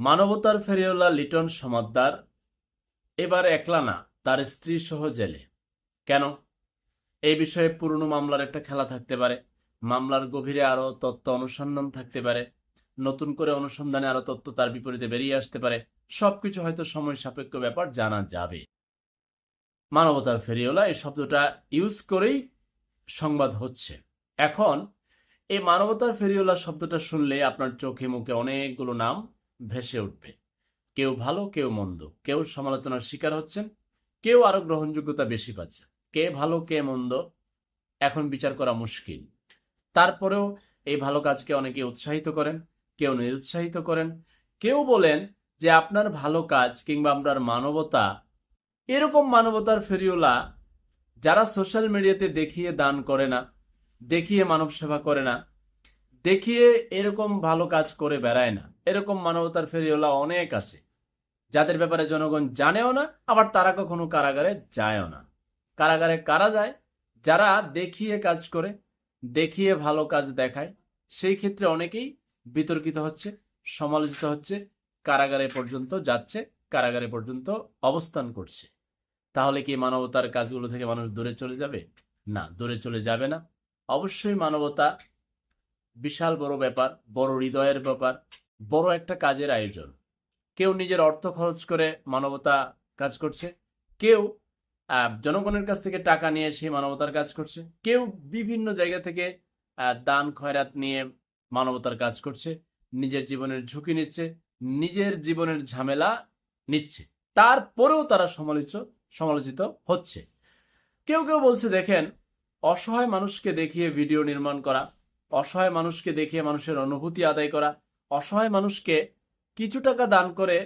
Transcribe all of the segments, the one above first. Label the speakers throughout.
Speaker 1: মানবতার ফেরিওলা লিটন সমাদ্দার, এবার একলা না, তার স্ত্রী সহ জেলে। কেন? এই বিষয়ে পুরনো মামলার একটা খেলা থাকতে পারে। মামলার গভীরে আরও তত্ত্ব অনুসন্ধান থাকতে পারে। নতুন করে অনুসন্ধানে আরও তত্ত্ব তার বিপরীতে বেরিয়ে আসতে পারে। সবকিছু হয়তো সময় সাপেক্ষ ব্যাপার জানা যাবে। মানবতার ফেরিওলা এই শব্দটা ইউজ করেই সংবাদ হচ্ছে। এখন, এই মানবতার ফেরিওলা শব্দটা শুনলে আপনার চোখে মুখে অনেকগুলো নাম ভেসে উঠবে। কেউ ভালো, কেউ মন্দ। কেউ সমালোচনার শিকার হচ্ছেন, কেউ আরও গ্রহণযোগ্যতা বেশি পাচ্ছে কে ভালো, কে মন্দ, এখন বিচার করা মুশকিল। তারপরেও এই ভালো কাজকে অনেকে উৎসাহিত করেন, কেউ নিরুৎসাহিত করেন। কেউ বলেন যে আপনার ভালো কাজ কিংবা আপনার মানবতা, এরকম মানবতার ফেরিওলা যারা সোশ্যাল মিডিয়াতে দেখিয়ে দান করে না, দেখিয়ে মানব সেবা করে না দেখিয়ে এরকম ভালো কাজ করে বেড়ায় না। এরকম মানবতার ফেরিওলা অনেক আছে। যাদের ব্যাপারে জনগণ জানেও না, আবার তারা কখনো কারাগারে যায়ও না। কারাগারে কারা যায়? যারা দেখিয়ে কাজ করে, দেখিয়ে ভালো কাজ দেখায়, সেই ক্ষেত্রে অনেকেই বিতর্কিত হচ্ছে, সমালোচিত হচ্ছে, কারাগারে পর্যন্ত যাচ্ছে, কারাগারে পর্যন্ত অবস্থান করছে। তাহলে কি মানবতার কাজগুলো থেকে মানুষ দূরে চলে যাবে? না, দূরে চলে যাবে না। অবশ্যই মানবতা বিশাল বড় ব্যাপার, বড় হৃদয়ের ব্যাপার, বড় একটা কাজের আয়োজন। কেউ নিজের অর্থ খরচ করে মানবতা কাজ করছে, কেউ জনগণের কাছ থেকে টাকা নিয়ে সেই মানবতার কাজ করছে, কেউ বিভিন্ন জায়গা থেকে দান, খয়রাত নিয়ে মানবতার কাজ করছে, নিজের জীবনের ঝুঁকি নিচ্ছে, নিজের জীবনের ঝামেলা নিচ্ছে। তারপরেও তারা সমালোচিত সমালোচিত হচ্ছে। কেউ কেউ বলছে, দেখেন, অসহায় মানুষকে দেখিয়ে ভিডিও নির্মাণ করা অসহায় মানুষকে দেখিয়ে মানুষের অনুভূতি আদায় করা। অসহায় মানুষকে কিছু টাকা দান করে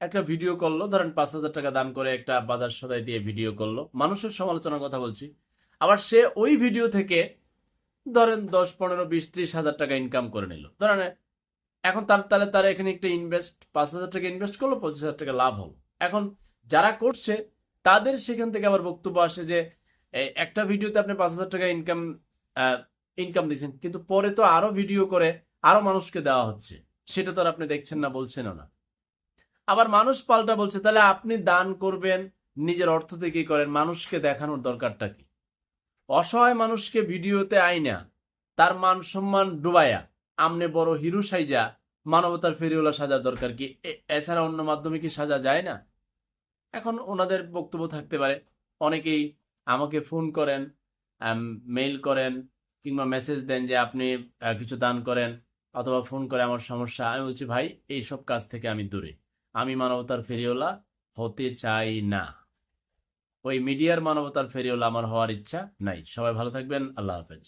Speaker 1: একটা ভিডিও করল, ধরেন পাঁচ হাজার টাকা দান করে একটা বাজার সদাই দিয়ে ভিডিও করল। মানুষের সমালোচনার কথা বলছি। আবার সে ওই ভিডিও থেকে ধরেন দশ, পনেরো, বিশ, ত্রিশ হাজার টাকা ইনকাম করে নিল। ধরেন এখন তার, তাহলে তার এখানে একটা ইনভেস্ট পাঁচ হাজার টাকা ইনভেস্ট করল, পঁচিশ হাজার টাকা লাভ হলো। এখন যারা করছে, তাদের সেখান থেকে আবার বক্তব্য আসে যে একটা ভিডিওতে আপনি পাঁচ হাজার টাকা ইনকাম ইনকাম দিচ্ছেন। কিন্তু পরে তো আরও ভিডিও করে আরও মানুষকে দেওয়া হচ্ছে। সেটা তো আর আপনি দেখছেন না, বলছেনও না। আবার মানুষ পাল্টা বলছে, তাহলে আপনি দান করবেন, নিজের অর্থ থেকেই করেন? মানুষকে দেখানোর দরকারটা কি? অসহায় মানুষকে ভিডিওতে আইনা, তার মান সম্মান ডুবাইয়া আমনে বড় হিরু সাইজা, মানবতার ফেরিওলা সাজার দরকার কি? এছাড়া অন্য মাধ্যমে কি সাজা যায় না? এখন ওনাদের বক্তব্য থাকতে পারে। অনেকেই আমাকে ফোন করেন মেইল করেন কিংবা মেসেজ দেন যে আপনি কিছু দান করেন অথবা ফোন করে আমার সমস্যা, আমি বলছি, ভাই, এই সব কাজ থেকে আমি দূরে। আমি মানবতার ফেরিওলা হতে চাই না। ওই মিডিয়ার মানবতার ফেরিওলা আমার হওয়ার ইচ্ছা নাই। সবাই ভালো থাকবেন। আল্লাহ হাফেজ।